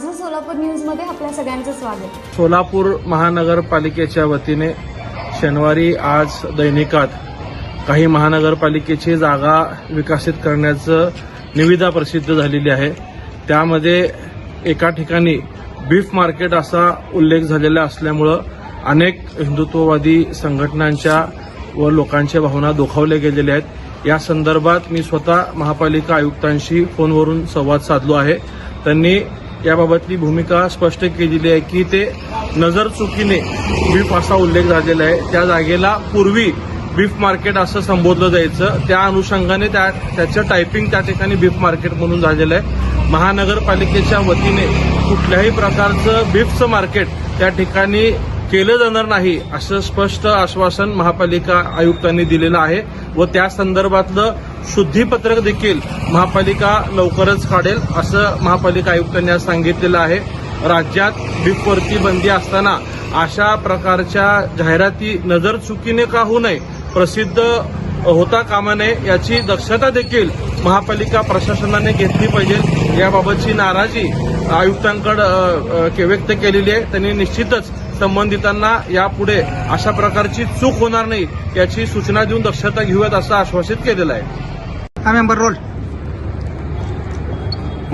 माझं सोलापूर न्यूजमध्ये आपल्या सगळ्यांचं स्वागत. सोलापूर महानगरपालिकेच्या वतीने शनिवारी आज दैनिकात काही महानगरपालिकेची जागा विकसित करण्याचं निविदा प्रसिद्ध झालेली आहे. त्यामध्ये एका ठिकाणी बीफ मार्केट असा उल्लेख झालेला असल्यामुळं अनेक हिंदुत्ववादी संघटनांच्या व लोकांच्या भावना दुखावल्या गेलेल्या आहेत. या संदर्भात मी स्वतः महापालिका आयुक्तांशी फोनवरून संवाद साधलो आहे. त्यांनी याबाबतली भूमिका स्पष्ट केलेली आहे की ते नजर चुकीने बीफ असा उल्लेख झालेला आहे. त्या जागेला पूर्वी बीफ मार्केट असं संबोधलं जायचं. त्या अनुषंगाने त्या त्याचं टायपिंग त्या ठिकाणी बीफ मार्केट म्हणून झालेलं आहे. महानगरपालिकेच्या वतीने कुठल्याही प्रकारचं बीफचं मार्केट त्या ठिकाणी केलं जाणार नाही असं स्पष्ट आश्वासन महापालिका आयुक्तांनी दिलेलं आहे व त्या संदर्भातलं शुद्धीपत्रक देखील महापालिका लवकरच काढेल असं महापालिका आयुक्तांनी आज सांगितलेलं आहे. राज्यात बीफवरती बंदी असताना अशा प्रकारच्या जाहिराती नजर चुकीने का होऊ नये प्रसिद्ध होता कामा नये याची दक्षता देखील महापालिका प्रशासनाने घेतली पाहिजे याबाबतची नाराजी आयुक्तांकडे व्यक्त केलेली आहे. त्यांनी निश्चितच संबंधितांना यापुढे अशा प्रकारची चूक होणार नाही याची सूचना देऊन दक्षता घेऊयात असं आश्वासित केलेलं आहे. हा मेंबर रोल.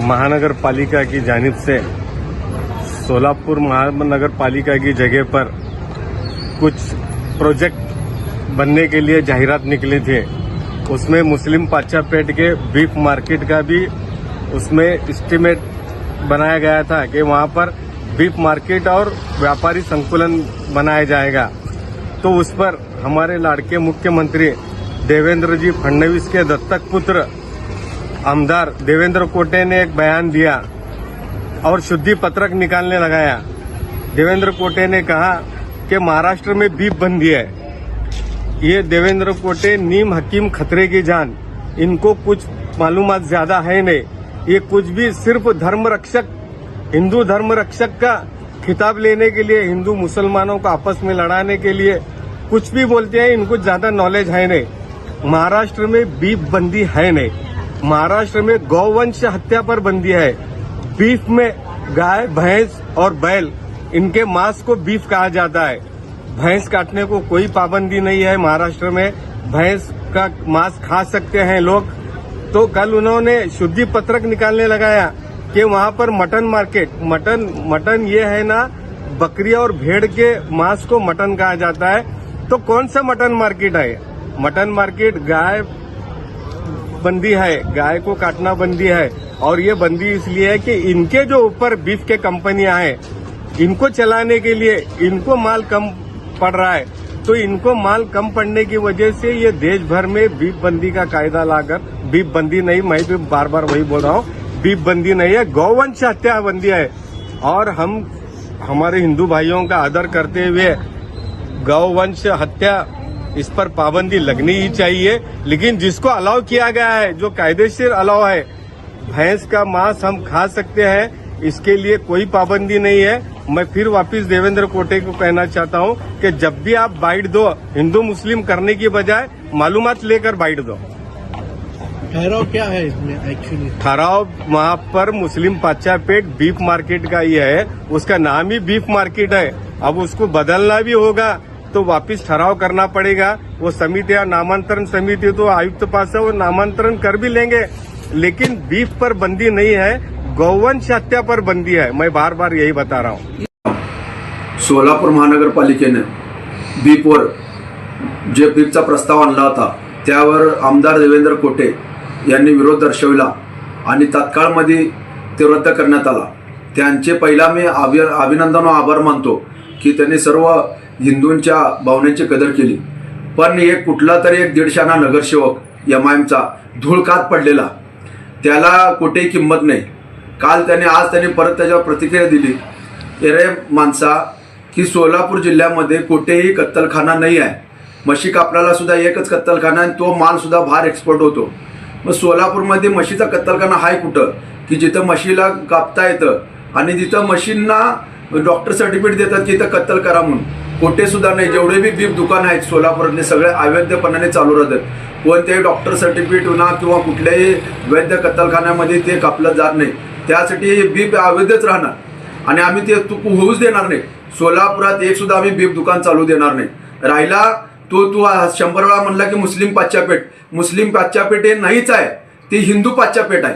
महानगर पालिका की जानिब से सोलापुर महानगर पालिका की जगह पर कुछ प्रोजेक्ट बनने के लिए जाहिरात निकली थी। उसमें मुस्लिम पाचापेट के बीफ मार्केट का भी उसमें एस्टीमेट बनाया गया था कि वहां पर बीफ मार्केट और व्यापारी संकुलन बनाया जाएगा। तो उस पर हमारे लाड़के मुख्यमंत्री देवेंद्र जी फडणवीस के दत्तक पुत्र आमदार देवेंद्र कोटे ने एक बयान दिया और शुद्धि पत्रक निकालने लगाया। देवेंद्र कोटे ने कहा कि महाराष्ट्र में बीफ बंदी है। ये देवेंद्र कोटे नीम हकीम खतरे की जान। इनको कुछ मालूमात ज़्यादा है नहीं। ये कुछ भी सिर्फ़ धर्म रक्षक हिंदू धर्म रक्षक का खिताब लेने के लिए, हिंदू मुसलमानों को आपस में लड़ाने के लिए कुछ भी बोलते हैं, इनको ज़्यादा नॉलेज है नहीं। महाराष्ट्र में बीफ बंदी है नहीं। महाराष्ट्र में गौवंश हत्या पर बंदी है। बीफ में गाय, भैंस और बैल, इनके मांस को बीफ कहा जाता है। भैंस काटने को कोई पाबंदी नहीं है महाराष्ट्र में। भैंस का मांस खा सकते हैं लोग। तो कल उन्होंने शुद्धि पत्रक निकालने लगाया। कि वहाँ पर मटन मार्केट, मटन मटन ये है ना बकरी और भेड़ के मांस को मटन कहा जाता है। तो कौन सा मटन मार्केट है? मटन मार्केट गाय बंदी है, गाय को काटना बंदी है। और ये बंदी इसलिए है कि इनके जो ऊपर बीफ के कंपनियाँ हैं, इनको चलाने के लिए इनको माल कम पड़ रहा है। तो इनको माल कम पड़ने की वजह से ये देश भर में बीफ बंदी का कायदा लाकर, बीफ बंदी नहीं, मैं भी बार बार वही बोल रहा हूँ बीफ बंदी नहीं है, गौवंश हत्या बंदी है। और हम, हमारे हिंदू भाइयों का आदर करते हुए गौवंश हत्या, इस पर पाबंदी लगनी ही चाहिए। लेकिन जिसको अलाउ किया गया है, जो कायदेशीर अलाउ है, भैंस का मांस हम खा सकते हैं, इसके लिए कोई पाबंदी नहीं है। मैं फिर वापस देवेंद्र कोटे को कहना चाहता हूँ कि जब भी आप बाइट दो, हिंदू मुस्लिम करने की बजाय मालूमात लेकर बाइट दो। ठहराव क्या है इसमें एक्चुअली ठहराव वहाँ पर मुस्लिम पाचापेट बीफ मार्केट का ही है उसका नाम ही बीफ मार्केट है। अब उसको बदलना भी होगा तो वापस ठहराव करना पड़ेगा। वो समितियाँ नामांतरण समिति तो आयुक्त तो पास है वो नामांतरण कर भी लेंगे। लेकिन बीफ पर बंदी नहीं है गौवंश हत्या पर बंदी है। मैं बार बार यही बता रहा हूँ। सोलापूर महानगरपालिकेनं बीपवर जे बीपचा प्रस्ताव आणला होता त्यावर आमदार देवेंद्र कोटे यांनी विरोध दर्शविला आणि तात्काळमध्ये ते रद्द करण्यात आला. त्यांचे पहिला मी अभि अभिनंदन व आभार मानतो की त्यांनी सर्व हिंदूंच्या भावनेची कदर केली. पण एक कुठला तरी एक दीडशाना नगरसेवक एम आय एमचा धूळकात पडलेला. त्याला कुठेही किंमत नाही. काल त्याने आज त्यांनी परत त्याच्यावर प्रतिक्रिया दिली. अरे माणसा की सोलापूर जिल्ह्यामध्ये कुठेही कत्तलखाना नाही आहे. म्हशी कापडाला सुद्धा एकच कत्तलखाना आणि तो मालसुद्धा भार एक्सपोर्ट होतो. मग सोलापूरमध्ये म्हशीचा कत्तलखाना आहे कुठं? की जिथं म्हशीला कापता येतं आणि तिथं म्हशींना डॉक्टर सर्टिफिकेट देतात की इथं कत्तल करा म्हणून. कुठे सुद्धा नाही. जेवढे बी बीफ दुकान आहेत सोलापूरातले सगळे अवैधपणाने चालू राहतात. कोणत्याही डॉक्टर सर्टिफिकेट होणार किंवा कुठल्याही वैद्य कत्तलखान्यामध्ये ते कापलं जात नाही. त्यासाठी बीफ अवैधच राहणार. आणि आम्ही ते तू होऊच देणार नाही. सोलापुरात एक सुद्धा आम्ही बीफ दुकान चालू देणार नाही. राहिला तो तू शंभर वेळा म्हणला की मुस्लिम पाच्चापेठ मुस्लिम पाच्चापेठ हे नाहीच आहे. ती हिंदू पाश्चापेठ आहे.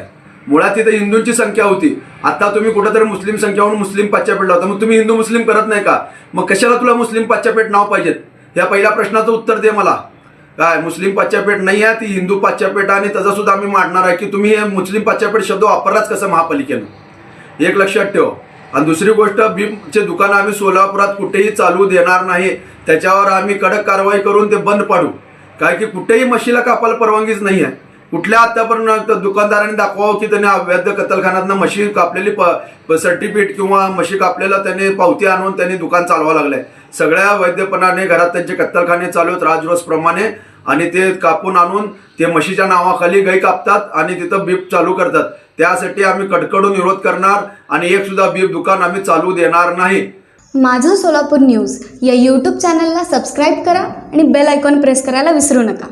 मुळात तिथे हिंदूंची संख्या होती. आता तुम्ही कुठेतरी मुस्लिम संख्या मुस्लिम पाच्चापेठ लावता मग तुम्ही हिंदू मुस्लिम करत नाही का? मग कशाला तुला मुस्लिम पाच्चापेठ नाव पाहिजेत? या पहिल्या प्रश्नाचं उत्तर दे मला. काय मुस्लिम पाच्चापेठ नाही आहे ती हिंदू पाच्चापेठ आणि त्याचा सुद्धा आम्ही मांडणार आहे की तुम्ही हे मुस्लिम पाच्चापेठ शब्द वापरलाच कसं महापालिकेनं? एक लक्षात ठेव. आणि दुसरी गोष्ट बीमचे दुकानं आम्ही सोलापुरात कुठेही चालू देणार नाही. त्याच्यावर आम्ही कडक कारवाई करून ते बंद पाडू. काय की कुठेही म्हशीला कापायला परवानगीच नाही आहे कुठल्या आतापर्यंत दुकानदारांनी दाखवावं की त्यांनी अवैध कत्तलखान्यातनं म्हशी कापलेली प सर्टिफिकेट किंवा म्हशी कापलेला त्याने पावती आणून त्यांनी दुकान चालवा लागलंय. सगळ्या वैद्यपणाने घरात त्यांचे कत्तलखाने चालू आहेत. राजरोसप्रमाणे आणि ते कापून आणून ते म्हशीच्या नावाखाली गाई कापतात आणि तिथं बीप चालू करतात. त्यासाठी आम्ही कडकडून विरोध करणार आणि एक सुद्धा बीप दुकान आम्ही चालू देणार नाही. माझं सोलापूर न्यूज या यूट्यूब चॅनलला सबस्क्राईब करा आणि बेल आयकॉन प्रेस करायला विसरू नका.